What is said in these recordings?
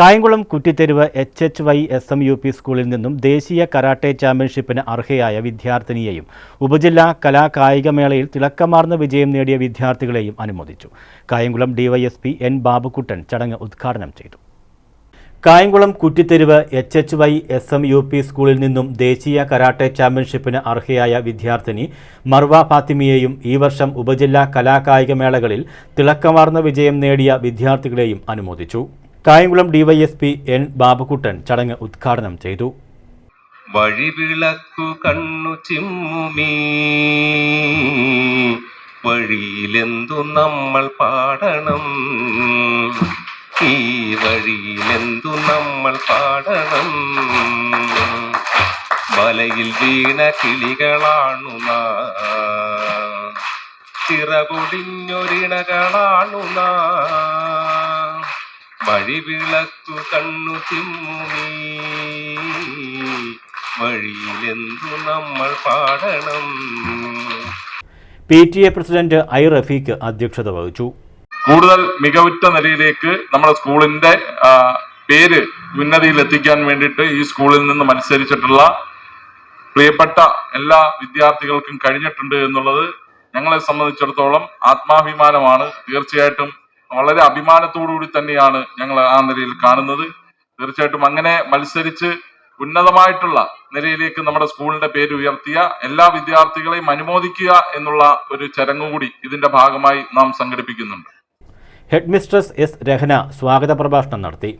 Kayamkulam Kuttitheruvu H H Y S M U P സ്കൂളിൽ നിന്നും ദേശീയ കരാട്ടെ ചാമ്പ്യൻഷിപ്പിന് അർഹയായ വിദ്യാർത്ഥിനിയെയും ഉപജില്ലാ കലാ കായികമേളയിൽ തിളക്കമാർന്ന വിജയം നേടിയ വിദ്യാർത്ഥികളെയും അനുമോദിച്ചു. കായംകുളം ഡിവൈഎസ്പി എൻ ബാബുക്കുട്ടൻ ചടങ്ങ് ഉദ്ഘാടനം ചെയ്തു. Kayamkulam Kuttitheruvu H H Y S M U P സ്കൂളിൽ നിന്നും ദേശീയ കരാട്ടെ ചാമ്പ്യൻഷിപ്പിന് അർഹയായ വിദ്യാർത്ഥിനി മർവ ഫാത്തിമിയെയും ഈ വർഷം ഉപജില്ലാ കലാകായികമേളകളിൽ തിളക്കമാർന്ന വിജയം നേടിയ വിദ്യാർത്ഥികളെയും അനുമോദിച്ചു. കായംകുളം ഡിവൈഎസ്പി എൻ ബാബുക്കുട്ടൻ ചടങ്ങ് ഉദ്ഘാടനം ചെയ്തു. വഴിവിളക്കു കണ്ണു ചിമ്മുമീ. വഴിയിലെന്തു നമ്മൾ പാടണം? ഈ വഴിയിലെന്തു നമ്മൾ പാടണം? വലയിൽ വീണ കിളികളാണു നാം. ചിറപൊടിഞ്ഞൊരിണകളാണു നാം. വഴിവിളക്കു കണ്ണു ചിമ്മുമീ വഴിയിലെന്തു നമ്മൾ പാടണം? P T A president I Rafeeq അധ്യക്ഷത വഹിച്ചു. കൂടുതൽ മികവുറ്റ നിലയിലേക്ക് നമ്മുടെ സ്കൂളിന്റെ പേര് ഉന്നതിയിൽ എത്തിക്കാൻ വേണ്ടിയിട്ട് ഈ സ്കൂളിൽ നിന്ന് മത്സരിച്ചിട്ടുള്ള പ്രിയപ്പെട്ട എല്ലാ വിദ്യാർത്ഥികൾക്കും കഴിഞ്ഞിട്ടുണ്ട് എന്നുള്ളത് ഞങ്ങളെ സംബന്ധിച്ചിടത്തോളം ആത്മാഭിമാനമാണ്. തീർച്ചയായിട്ടും വളരെ അഭിമാനത്തോടുകൂടി തന്നെയാണ് ഞങ്ങൾ ആ നിലയിൽ കാണുന്നത്. തീർച്ചയായിട്ടും അങ്ങനെ മത്സരിച്ച് ഉന്നതമായിട്ടുള്ള നിലയിലേക്ക് നമ്മുടെ സ്കൂളിന്റെ പേര് ഉയർത്തിയ എല്ലാ വിദ്യാർത്ഥികളെയും അനുമോദിക്കുക എന്നുള്ള ഒരു ചരങ്ങ് കൂടി ഇതിന്റെ ഭാഗമായി നാം സംഘടിപ്പിക്കുന്നുണ്ട്. ഹെഡ് മിസ്ട്രസ് എസ് രഹന സ്വാഗത പ്രഭാഷണം നടത്തി.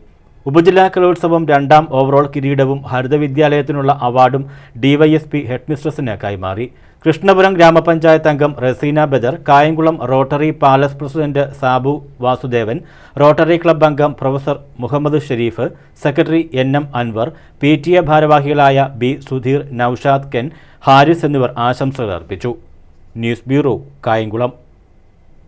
ഉപജില്ലാ കലോത്സവം രണ്ടാം ഓവറോൾ കിരീടവും ഹരിത വിദ്യാലയത്തിനുള്ള അവാർഡും ഡിവൈഎസ്പി ഹെഡ്മിസ്ട്രസിന് കൈമാറി. കൃഷ്ണപുരം ഗ്രാമപഞ്ചായത്ത് അംഗം Raseena Badar Kayamkulam rotary palace president Sabu Vasudevan rotary club അംഗം professor Muhammad Sharif secretary N M Anwar P T A ഭാരവാഹികളായ ബി സുധീർ നൌഷാദ് കെൻ ഹാരിസ് എന്നിവർ ആശംസകൾ അർപ്പിച്ചു. News bureau Kayamkulam.